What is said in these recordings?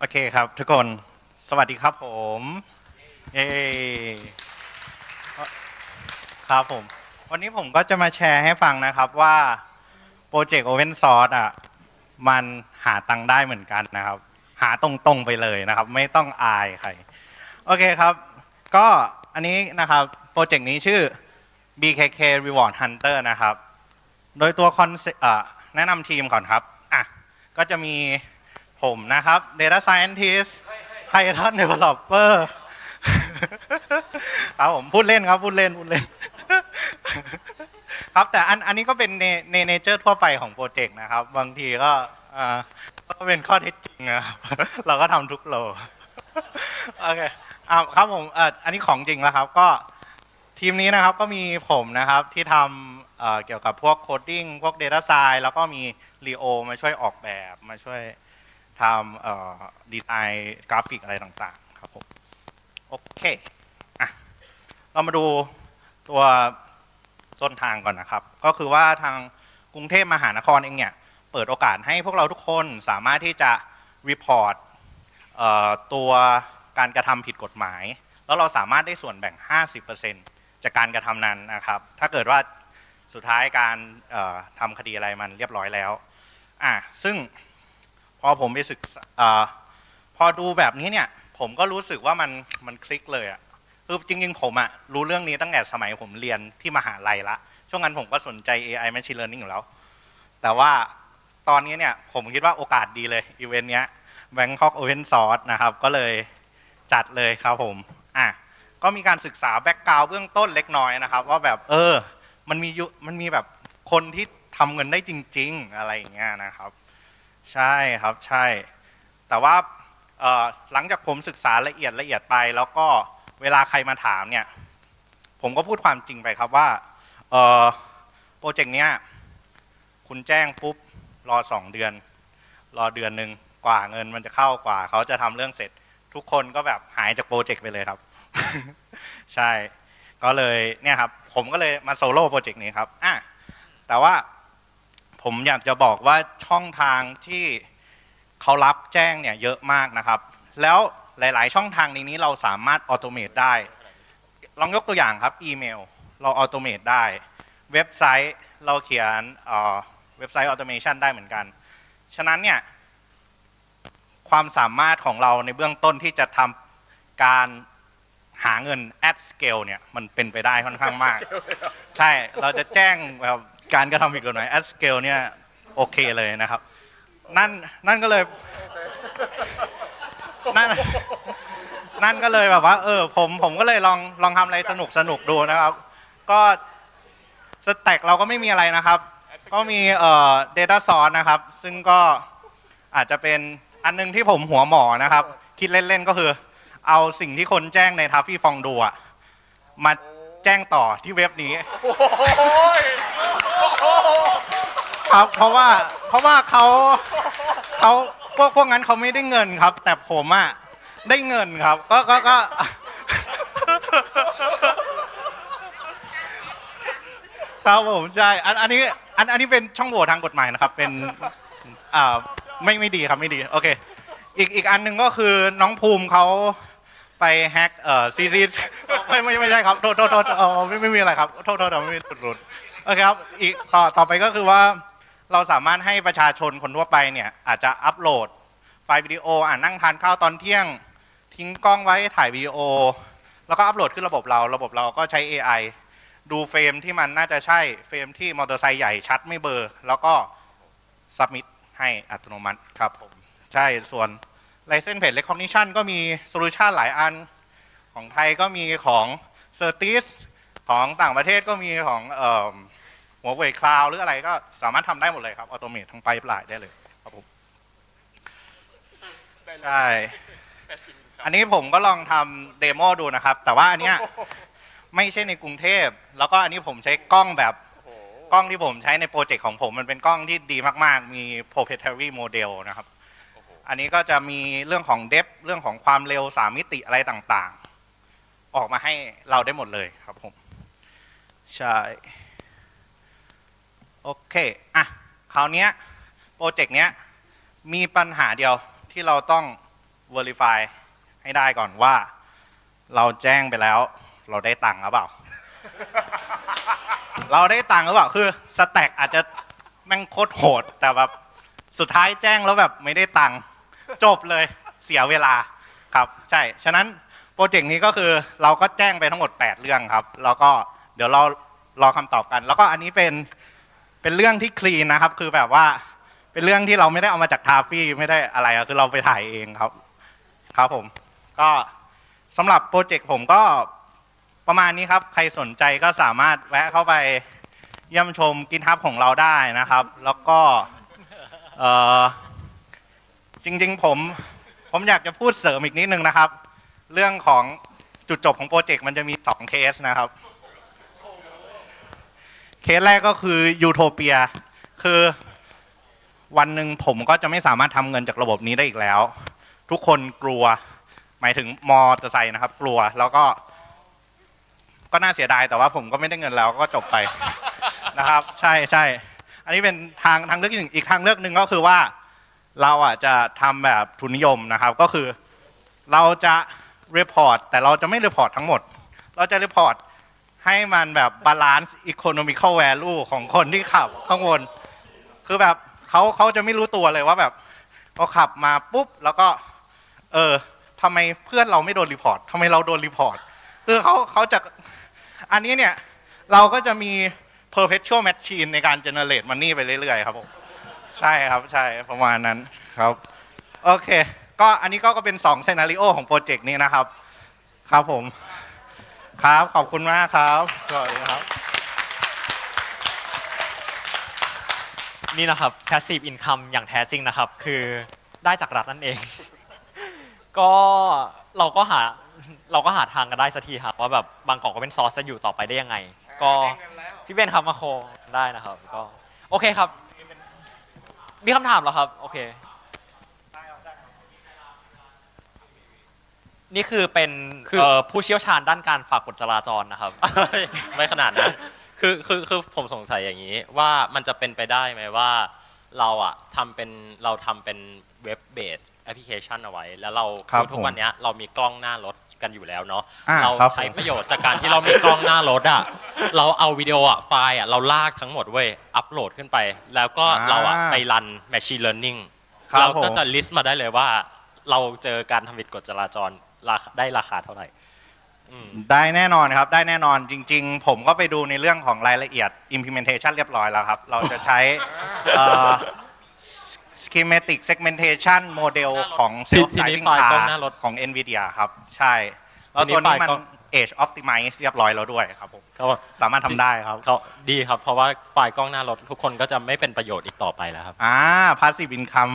โอเคครับทุกคนสวัสดีครับผมเย้ครับผม วันนี้ผมก็จะมาแชร์ให้ฟังนะครับว่า โปรเจกต์ Open Source อะมันหาตังค์ได้เหมือนกันนะครับ หาตรงๆไปเลยนะครับ ไม่ต้องอายใคร โอเคครับ ก็อันนี้นะครับ โปรเจกต์นี้ชื่อ BKK Reward Hunter นะครับ โดยตัวคอนเซ็ปต์แนะนำทีมก่อนครับอะก็จะมี ผมนะครับ Data Scientist Python Developer ครับผมพูดเล่นครับพูดเล่นพูดเล่น ครับแต่อันอันนี้ก็เป็นในเนเจอร์ทั่วไปของโปรเจกต์นะครับ บางทีก็ก็เป็นข้อเท็จจริงนะครับเราก็ทำทุกโลโอเคอ่าครับผมอันนี้ของจริงแล้วครับ ก็ทีมนี้นะครับก็มีผมนะครับที่ทำเกี่ยวกับพวกโคดดิ้งพวก Data s c i e n c e แล้วก็มี Leo มาช่วยออกแบบมาช่วย ทำดีไซน์กราฟิกอะไรต่างๆ ครับผม โอเคอะเรามาดูตัวต้นทางก่อนนะครับ ก็คือว่าทางกรุงเทพมหานครเองเนี่ย เปิดโอกาสให้พวกเราทุกคนสามารถที่จะรีพอร์ตตัวการกระทำผิดกฎหมาย แล้วเราสามารถได้ส่วนแบ่ง 50%จากการกระทำนั้นนะครับ ถ้าเกิดว่าสุดท้ายการทำคดีอะไรมันเรียบร้อยแล้วอะซึ่ง อผมไปศึกษาพอดูแบบนี้เนี่ย ผมก็รู้สึกว่ามันมันคลิกเลยอะคือจริงๆ ผมอะรู้เรื่องนี้ตั้งแต่สมัยผมเรียนที่มหาลัยละ ช่วงนั้นผมก็สนใจ AI Machine Learning อยู่แล้ว แต่ว่าตอนนี้เนี่ยผมคิดว่าโอกาสดีเลยอีเวนต์เนี้ย Bangkok Open Source นะครับ ก็เลยจัดเลยครับผมอะก็มีการศึกษาแบ็กกราวเบื้องต้นเล็กน้อยนะครับ ว่าแบบเออ มันมีมันมีแบบคนที่ทำเงินได้จริง ๆ อะไรอย่างเงี้ยนะครับ ใช่ครับใช่ แต่ว่าหลังจากผมศึกษาละเอียดละเอียดไป แล้วก็เวลาใครมาถามเนี่ย ผมก็พูดความจริงไปครับว่าโปรเจกต์เนี้ยคุณแจ้งปุ๊บรอสองเดือน รอเดือนหนึ่งกว่าเงินมันจะเข้ากว่า เขาจะทำเรื่องเสร็จ ทุกคนก็แบบหายจากโปรเจกต์ไปเลยครับ ใช่ ก็เลยเนี่ยครับ ผมก็เลยมาโซโล่โปรเจกต์นี้ครับอะแต่ว่า ผมอยากจะบอกว่าช่องทางที่เขารับแจ้งเนี่ยเยอะมากนะครับ แล้วหลาย ๆ ช่องทางในนี้เราสามารถออโตเมตได้ ลองยกตัวอย่างครับอีเมล เราออโตเมตได้ เว็บไซต์เราเขียนเอ่อเว็บไซต์ออโตเมชันได้เหมือนกัน ฉะนั้นเนี่ยความสามารถของเราในเบื้องต้นที่จะทำการหาเงิน at scale เนี่ยมันเป็นไปได้ค่อนข้างมาก ใช่เราจะแจ้งแบบ การกระทำผิดกฎหมาย at scale เนี่ยโอเคเลยนะครับ นั่นนั่นก็เลยนั่นนั่นก็เลยแบบว่า เออ ผมผมก็เลยลองลองทำอะไรสนุกสนุกดูนะครับ ก็สแต็กเราก็ไม่มีอะไรนะครับ ก็มีเอ่อ data source นะครับ ซึ่งก็อาจจะเป็นอันหนึงที่ผมหัวหมอนะครับ คิดเล่นๆก็คือ เอาสิ่งที่คนแจ้งในทัฟฟี่ฟองดูอะมา แจ้งต่อที่เว็บนี้ครับเพราะว่าเพราะว่าเขาเขาพวกพวกนั้นเขาไม่ได้เงินครับ แต่ผมอะได้เงินครับ ก็ก็ก็ ครับผมใช่อันอันนี้อันอันนี้เป็นช่องโหว่ทางกฎหมายนะครับ เป็นอ่าไม่ไม่ดีครับไม่ดีโอเค อีกอีกอันหนึ่งก็คือน้องภูมิเขา ไปแฮกเอ่อซีซีไม่ไม่ไม่ใช่ครับโทษโทษโทษเออไม่ไม่มีอะไรครับโทษโทษไม่มีตุดรุนโอเคครับอีกต่อต่อไปก็คือว่าเราสามารถให้ประชาชนคนทั่วไปเนี่ยอาจจะอัปโหลดไฟล์วิดีโออ่านั่งทานข้าวตอนเที่ยง ทิ้งกล้องไว้ถ่ายวิดีโอ แล้วก็อัปโหลดขึ้นระบบเรา ระบบเราก็ใช้ AI ดูเฟรมที่มันน่าจะใช่เฟรมที่มอเตอร์ไซค์ใหญ่ชัดไม่เบลอร์ แล้วก็สับมิ t ให้อัตโนมัติครับผมใช่ส่วน License Plate Recognition ก็มีโซลูชันหลายอัน ของไทยก็มีของ c e r t i s ของต่างประเทศก็มีของหัวเว่ยคลาวหรืออะไรก็สามารถทำได้หมดเลยครับออโตเมททั้งไปปลายได้เลยครับผมใช่อันนี้ผมก็ลองทำเดโมดูนะครับ แต่ว่าอันเนี้ยไม่ใช่ในกรุงเทพ แล้วก็อันนี้ผมใช้กล้องแบบกล้องที่ผมใช้ในโปรเจกต์ของผม มันเป็นกล้องที่ดีมาก ๆ มี proprietary model นะครับ อันนี้ก็จะมีเรื่องของ depth เรื่องของความเร็วสามมิติอะไรต่างๆ ออกมาให้เราได้หมดเลยครับผมใช่โอเคอะคราวนี้โปรเจกต์เนี้ยมีปัญหาเดียวที่เราต้อง verify ให้ได้ก่อนว่า เราแจ้งไปแล้ว เราได้ตังค์หรือเปล่า เราได้ตังค์หรือเปล่าคือสแต็กอาจจะแม่งโคตรโหดแต่แบบสุดท้ายแจ้งแล้วแบบไม่ได้ตังค์ จบเลยเสียเวลาครับใช่ฉะนั้นโปรเจกต์นี้ก็คือเราก็แจ้งไปทั้งหมด 8 เรื่องครับ แล้วก็เดี๋ยวเรารอคำตอบกัน แล้วก็อันนี้เป็นเป็นเรื่องที่คลีนนะครับ คือแบบว่าเป็นเรื่องที่เราไม่ได้เอามาจากทาฟี่ไม่ได้อะไรคือเราไปถ่ายเองครับ ครับผม ก็สำหรับโปรเจกต์ผมก็ประมาณนี้ครับ ใครสนใจก็สามารถแวะเข้าไปเยี่ยมชมกินทับของเราได้นะครับ แล้วก็เอ่อ จริงๆ ผมผมอยากจะพูดเสริมอีกนิดนึงนะครับ เรื่องของจุดจบของโปรเจกต์มันจะมีสองเคสนะครับ เคสแรกก็คือยูโทเปียคือวันหนึ่งผมก็จะไม่สามารถทำเงินจากระบบนี้ได้อีกแล้ว ทุกคนกลัว หมายถึงมอเตอร์ไซค์นะครับ กลัวแล้วก็ ก็น่าเสียดายแต่ว่าผมก็ไม่ได้เงินแล้วก็จบไปนะครับ ใช่ใช่อันนี้เป็นทางทางเลือกหนึ่งอีกทางเลือกหนึ่งก็คือว่า เราอะจะทำแบบทุนนิยมนะครับ ก็คือเราจะรีพอร์ตแต่เราจะไม่รีพอร์ตทั้งหมด เราจะรีพอร์ตให้มันแบบบาลานซ์อีโคโนมิค l ลแวลูของคนที่ขับข้างบนคือแบบเขาเขาจะไม่รู้ตัวเลยว่าแบบพอขับมาปุ๊บแล้วก็เออทำไมเพื่อนเราไม่โดนรีพอร์ตทำไมเราโดนรีพอร์ตคือเขาเขาจะอันนี้เนี่ยเราก็จะมี perpetual machine ในการ generate money ไปเรื่อยๆครับผม ใช่ครับใช่ประมาณนั้นครับ โอเค ก็อันนี้ก็ก็เป็น2 scenario ของโปรเจกต์นี้นะครับ ครับผม ครับขอบคุณมากครับสวัสดีครับ นี่นะครับ passive income อย่างแท้จริงนะครับ คือได้จากรัฐนั่นเอง ก็เราก็หาเราก็หาทางกันได้สักทีครับว่าแบบบางกอกก็เป็นซอสจะอยู่ต่อไปได้ยังไง ก็พี่เบนครับมาโคได้นะครับ ก็โอเคครับ มีคำถามเหรอครับ โอเค นี่คือเป็นคือ เอ่อผู้เชี่ยวชาญด้านการฝากกฎจราจรนะครับ ไม่ขนาดนั้น คือคือคือผมสงสัยอย่างนี้ว่ามันจะเป็นไปได้ไหมว่าเราอะทำเป็นเราทำเป็นเว็บเบสแอปพลิเคชันเอาไว้ แล้วเราครับทุกวันเนี้ยเรามีกล้องหน้ารถ กันอยู่แล้วเนาะอ่าเราครับ ใช้ประโยชน์จากการที่เรามีกล้องหน้ารถอะเราเอาวิดีโออะไฟล์อะเราลากทั้งหมดเว้ยอัปโหลดขึ้นไป แล้วก็อ่าเราอะไปรัน machine learning ครับเราก็ผม จะลิสต์มาได้เลยว่า เราเจอการทำผิดกฎจราจรราคาได้ราคาเท่าไหร่อืม ได้แน่นอนครับได้แน่นอนจริง ๆ ผมก็ไปดูในเรื่องของรายละเอียด implementation เรียบร้อยแล้วครับ เราจะใช้เอ่อ schematic segmentation model ของที self ทีนี้ driving ไฟล์กล้อง car หน้ารถของ NVIDIA ครับ ใช่ แล้วทีนี้ตัวนี้ไฟล์มันกล้อง age optimize เรียบร้อยแล้วด้วยครับผมก็สามารถทำได้ครับ เขาดีครับ เพราะว่าไฟล์กล้องหน้ารถทุกคนก็จะไม่เป็นประโยชน์อีกต่อไปแล้วครับ อ่า passive income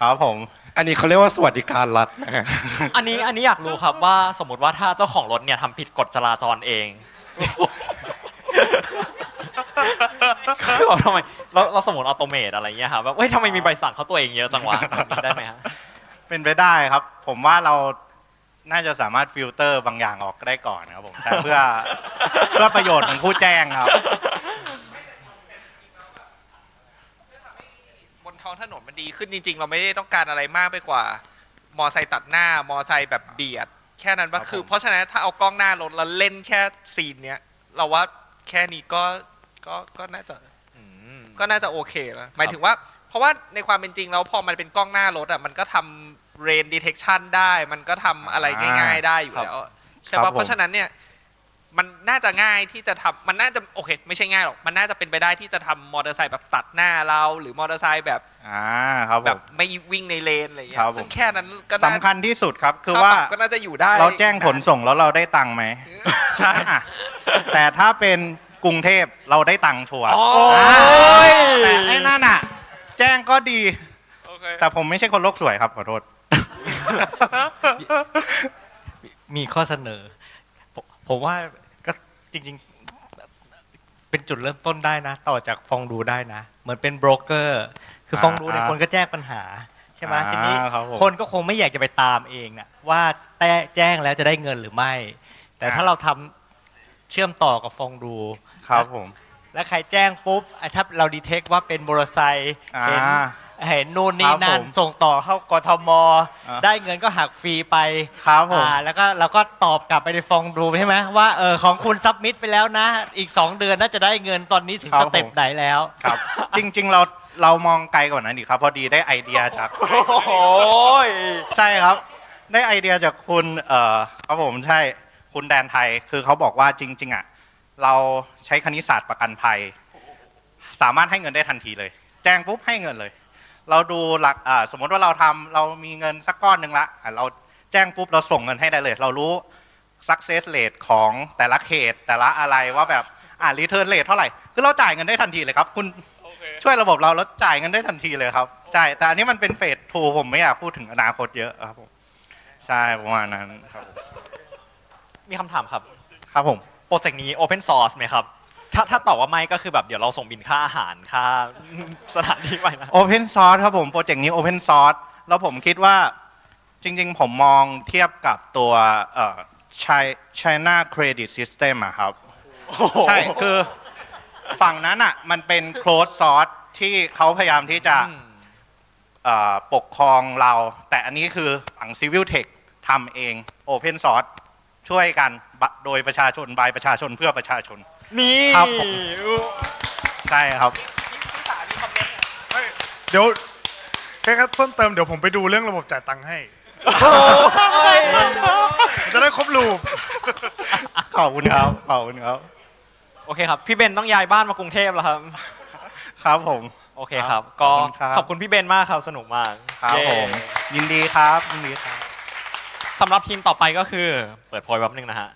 ครับผม อันนี้เขาเรียกว่าสวัสดิการรัฐนะฮะ อันนี้อันนี้อยากรู้ครับว่าสมมติว่าถ้าเจ้าของรถเนี่ยทำผิดกฎจราจรเอง คือแบบทำไมเราเราสมมติออโตเมตอะไรเงี้ยครับแบบเฮ้ยทำไมมีใบสั่งเขาตัวเองเยอะจังวะแบบนี้ได้ไหมฮะเป็นไปได้ครับ ผมว่าเราน่าจะสามารถฟิลเตอร์บางอย่างออกได้ก่อนนะครับผมแต่เพื่อเพื่อประโยชน์ของผู้แจ้งครับ บนท้องถนนมันดีขึ้นจริง ๆ เราไม่ได้ต้องการอะไรมากไปกว่า มอไซค์ตัดหน้ามอไซค์แบบเบียด แค่นั้นว่าครับคือ ผม เพราะฉะนั้นถ้าเอากล้องหน้ารถแล้วเล่นแค่ซีนเนี้ย เราว่า แค่นี้ก็ก็ก็น่าจะก็น่าจะโอเคแล้วหมายถึงว่า เพราะว่าในความเป็นจริงแล้วพอมันเป็นกล้องหน้ารถอะมันก็ทำเรนดีเทคชันได้ มันก็ทำอะไรง่าย ๆ ได้อยู่แล้วใช่ครับปะผมเพราะฉะนั้นเนี่ย มันน่าจะง่ายที่จะทำมันน่าจะโอเค ไม่ใช่ง่ายหรอกมันน่าจะเป็นไปได้ที่จะทำมอเตอร์ไซค์แบบตัดหน้าเรา หรือมอเตอร์ไซค์แบบอ่าครับผแบบมไม่วิ่งในเลนอะไรอย่างเงี้ครัยบผมซึ่งแค่นั้นก็น่าสำคัญที่สุดครับคือค่ว่าปรับก็น่าจะอยู่ได้ เราแจ้งผลส่งแล้วเราได้ตังค์ไหมใช่อะแต่ถ้าเป็นกรุงเทพเราได้ตังค์ชัวร์โอ้อ่ายแต่ไอ้นั่นอะ แจ้งก็ดีโอเคแต่ผมไม่ใช่คนโลกสวยครับขอโทษมีข้อเสนอ ผมผมว่าก็ จริงๆ เป็นจุดเริ่มต้นได้นะ ต่อจากฟองดูได้นะ เหมือนเป็นโบรกเกอร์ คือฟองดูเนี่ยอ่าคนก็แจ้งปัญหา ใช่ไหมอ่าทีนี้ครับผมคนก็คงไม่อยากจะไปตามเองนะว่าแต่แจ้งแล้วจะได้เงินหรือไม่ แต่ถ้าอ่าเราทำเชื่อมต่อกับฟองดูครับผม แล้วใครแจ้งปุ๊บอะถ้าเราดีเทคว่าเป็นมอเตอร์ไซค์อ่าเป็น เห็นนู่นนี่ครับนั่นผมส่งต่อเข้ากทม อ่าได้เงินก็หักฟรีไปครับผม อ่าแล้วก็เราก็ตอบกลับไปในฟองดูใช่ไหมว่าเออของคุณซับมิดไปแล้วนะ อีก 2 เดือนน่าจะได้เงินตอนนี้ถึงครัสบเต็ปผมไหนแล้ว ครับ จริง ๆ เราเรามองไกลกว่านั้นอีกครับ พอดีได้ไอเดียจาก โอ้ย ใช่ครับ ได้ไอเดียจากคุณเอ่อครับผมใช่คุณแดนไทยคือเขาบอกว่าจริง ๆอะเราใช้คณิตศาสตร์ประกันภัย สามารถให้เงินได้ทันทีเลย แจ้งปุ๊บให้เงินเลย เราดูหลักอ่าสมมติว่าเราทำเรามีเงินสักก้อนหนึ่งละอะเราแจ้งปุ๊บเราส่งเงินให้ได้เลย เรารู้ success rate ของแต่ละเขตแต่ละอะไรว่าแบบอ่า return rate เท่าไหร่ คือเราจ่ายเงินได้ทันทีเลยครับ คุณช่วยระบบเราแล้วจ่ายเงินได้ทันทีเลยครับจ่ายแต่อันนี้มันเป็นเฟสทูผมไม่อยากพูดถึงอนาคตเยอะครับผมใช่ประมาณนั้นครับผมมีคำถามครับ ครับผมโปรเจกต์นี้ Open Source ไหมครับ ถ้าถ้าตอบว่าไม่ก็คือแบบเดี๋ยวเราส่งบินค่าอาหารค่าสถานที่ไปนะ Open Source ครับผมโปรเจกต์นี้ Open Source แล้วผมคิดว่าจริงๆ ผมมองเทียบกับตัวเอ่อ Chi- China Credit System อะครับ ใช่คือฝั่งนั้นอะมันเป็น closed source ที่เขาพยายามที่จะเอ่อปกครองเรา แต่อันนี้คือฝั่ง Civil Tech ทำเอง Open Source ช่วยกันบะโดยประชาชนบายประชาชนเพื่อประชาชน นี่ครับผม ใช่ครับ เดี๋ยวแค่ครับเพิ่มเติมเดี๋ยวผมไปดูเรื่องระบบจ่ายตังค์ให้มันจะได้ครบลูป ขอบคุณครับ ขอบคุณครับ โอเคครับ พี่เบนต้องย้ายบ้านมากรุงเทพแล้วครับ ครับผม โอเคครับ ก็ขอบคุณครับ ขอบคุณพี่เบนมากครับ สนุกมากครับเย้ผม ยินดีครับ ยินดีครับ สำหรับทีมต่อไปก็คือ เปิดโพยแป๊บนึงนะฮะ